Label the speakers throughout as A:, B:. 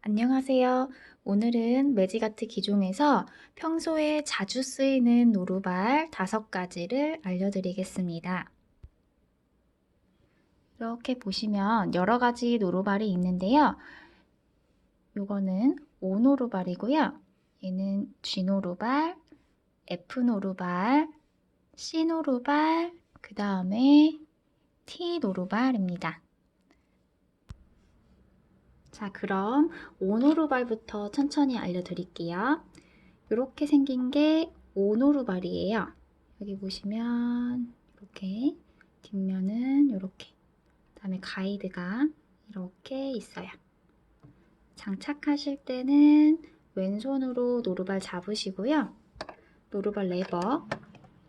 A: 안녕하세요. 오늘은 매직아트 기종에서 평소에 자주 쓰이는 노루발 다섯 가지를 알려드리겠습니다. 이렇게 보시면 여러 가지 노루발이 있는데요. 요거는 O 노루발이고요. 얘는 G 노루발, F 노루발, C 노루발, 그 다음에 T 노루발입니다. 자, 그럼 오노루발부터 천천히 알려드릴게요. 이렇게 생긴 게 오노루발이에요. 여기 보시면 이렇게 뒷면은 이렇게 그 다음에 가이드가 이렇게 있어요. 장착하실 때는 왼손으로 노루발 잡으시고요. 노루발 레버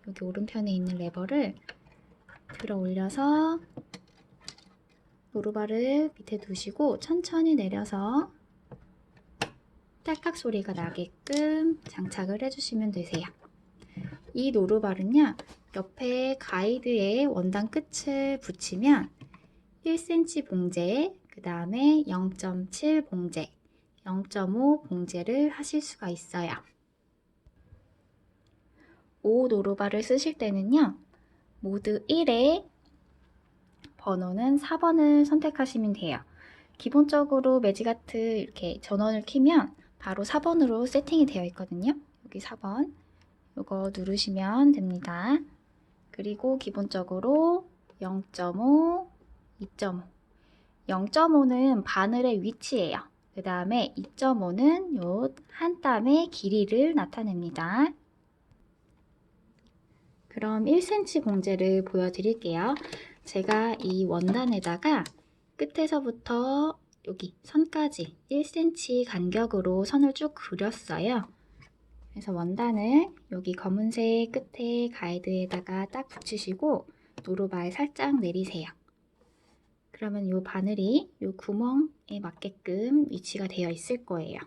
A: 여기 오른편에 있는 레버를 들어 올려서 노루발을 밑에 두시고 천천히 내려서 딸깍 소리가 나게끔 장착을 해주시면 되세요. 이 노루발은요, 옆에 가이드의 원단 끝을 붙이면 1cm 봉제, 그 다음에 0.7 봉제, 0.5 봉제를 하실 수가 있어요. 5 노루발을 쓰실 때는요, 모드 1에 번호는 4번을 선택하시면 돼요. 기본적으로 매직아트 이렇게 전원을 키면 바로 4번으로 세팅이 되어 있거든요. 여기 4번 이거 누르시면 됩니다. 그리고 기본적으로 0.5, 2.5 0.5는 바늘의 위치예요. 그 다음에 2.5는 요 한 땀의 길이를 나타냅니다. 그럼 1cm 봉제를 보여드릴게요. 제가 이 원단에다가 끝에서부터 여기 선까지 1cm 간격으로 선을 쭉 그렸어요. 그래서 원단을 여기 검은색 끝에 가이드에다가 딱 붙이시고 노루발 살짝 내리세요. 그러면 이 바늘이 이 구멍에 맞게끔 위치가 되어 있을 거예요.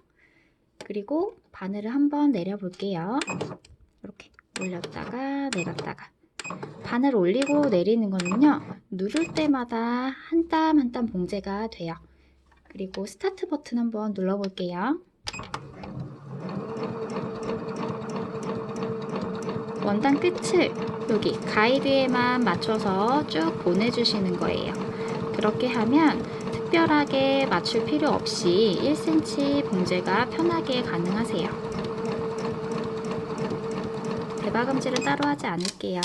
A: 그리고 바늘을 한번 내려 볼게요. 이렇게 올렸다가 내렸다가 바늘 올리고 내리는 거는요 누를 때마다 한땀 한땀 봉제가 돼요. 그리고 스타트 버튼 한번 눌러 볼게요. 원단 끝을 여기 가이드에만 맞춰서 쭉 보내주시는 거예요. 그렇게 하면 특별하게 맞출 필요 없이 1cm 봉제가 편하게 가능하세요 대바금질을 따로 하지 않을게요.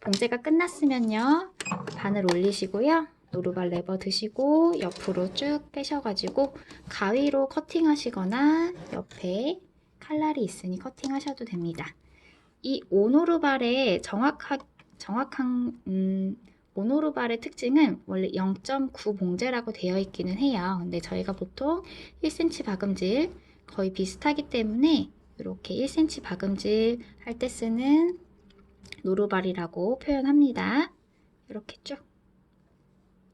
A: 봉제가 끝났으면요. 바늘 올리시고요. 노루발 레버 드시고 옆으로 쭉 빼셔가지고 가위로 커팅하시거나 옆에 칼날이 있으니 커팅하셔도 됩니다. 이 오노루발의 정확하, 정확한 음, 오노루발의 특징은 원래 0.9 봉제라고 되어 있기는 해요. 근데 저희가 보통 1cm 박음질 거의 비슷하기 때문에 이렇게 1cm 박음질 할 때 쓰는 노루발이라고 표현합니다. 이렇게 쭉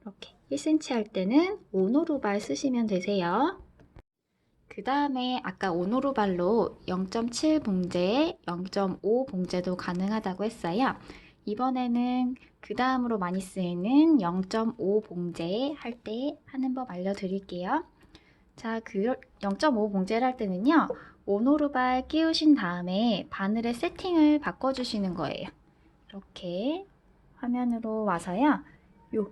A: 이렇게 1cm 할 때는 오노루발 쓰시면 되세요. 그 다음에 아까 오노루발로 0.7 봉제, 0.5 봉제도 가능하다고 했어요. 이번에는 그 다음으로 많이 쓰이는 0.5 봉제 할 때 하는 법 알려드릴게요. 자, 그 0.5 봉제를 할 때는요. 오노루발 끼우신 다음에 바늘의 세팅을 바꿔주시는 거예요. 이렇게 화면으로 와서요. 요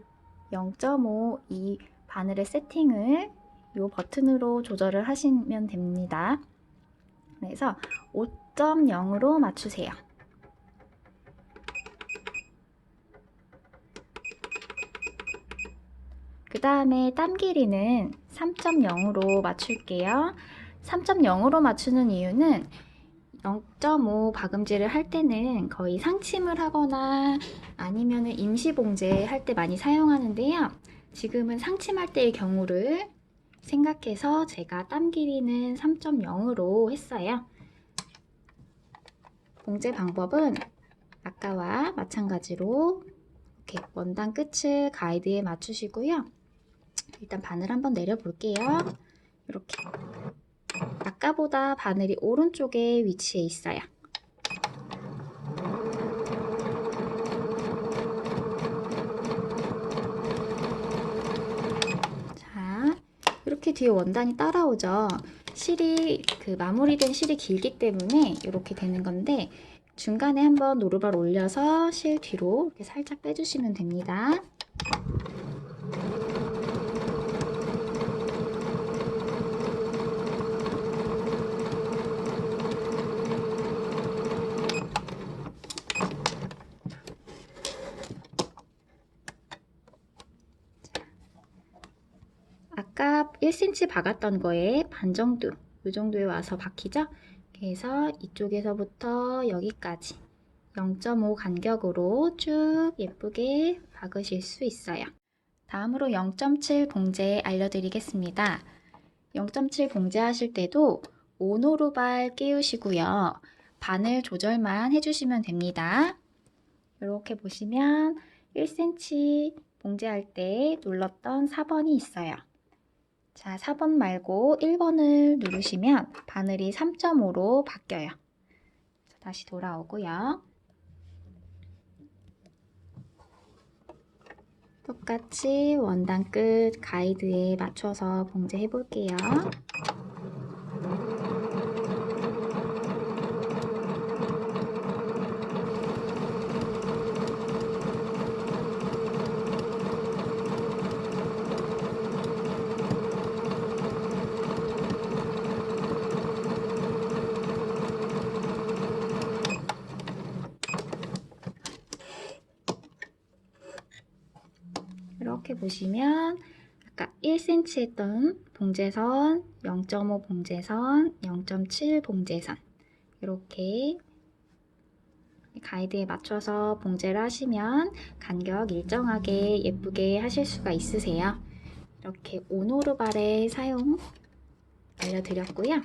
A: 0.5 이 바늘의 세팅을 요 버튼으로 조절을 하시면 됩니다. 그래서 5.0으로 맞추세요. 그 다음에 땀 길이는 3.0으로 맞출게요. 3.0으로 맞추는 이유는 0.5 박음질을 할 때는 거의 상침을 하거나 아니면 임시 봉제 할 때 많이 사용하는데요. 지금은 상침할 때의 경우를 생각해서 제가 땀 길이는 3.0으로 했어요. 봉제 방법은 아까와 마찬가지로 이렇게 원단 끝을 가이드에 맞추시고요. 일단 바늘 한번 내려 볼게요. 이렇게 아까보다 바늘이 오른쪽에 위치해 있어요. 자, 이렇게 뒤에 원단이 따라오죠. 실이 그 마무리된 실이 길기 때문에 이렇게 되는 건데 중간에 한번 노루발 올려서 실 뒤로 이렇게 살짝 빼주시면 됩니다. 아까 1cm 박았던 거에 반 정도, 이 정도에 와서 박히죠? 그래서 이쪽에서부터 여기까지 0.5 간격으로 쭉 예쁘게 박으실 수 있어요. 다음으로 0.7 봉제 알려드리겠습니다. 0.7 봉제 하실 때도 오노루발 끼우시고요. 바늘 조절만 해주시면 됩니다. 이렇게 보시면 1cm 봉제할 때 눌렀던 4번이 있어요. 자, 4번 말고 1번을 누르시면 바늘이 3.5로 바뀌어요. 자, 다시 돌아오고요. 똑같이 원단 끝 가이드에 맞춰서 봉제해 볼게요. 이렇게 보시면 아까 1cm 했던 봉제선, 0.5 봉제선, 0.7 봉제선 이렇게 가이드에 맞춰서 봉제를 하시면 간격 일정하게 예쁘게 하실 수가 있으세요. 이렇게 오노르발의 사용 알려드렸고요.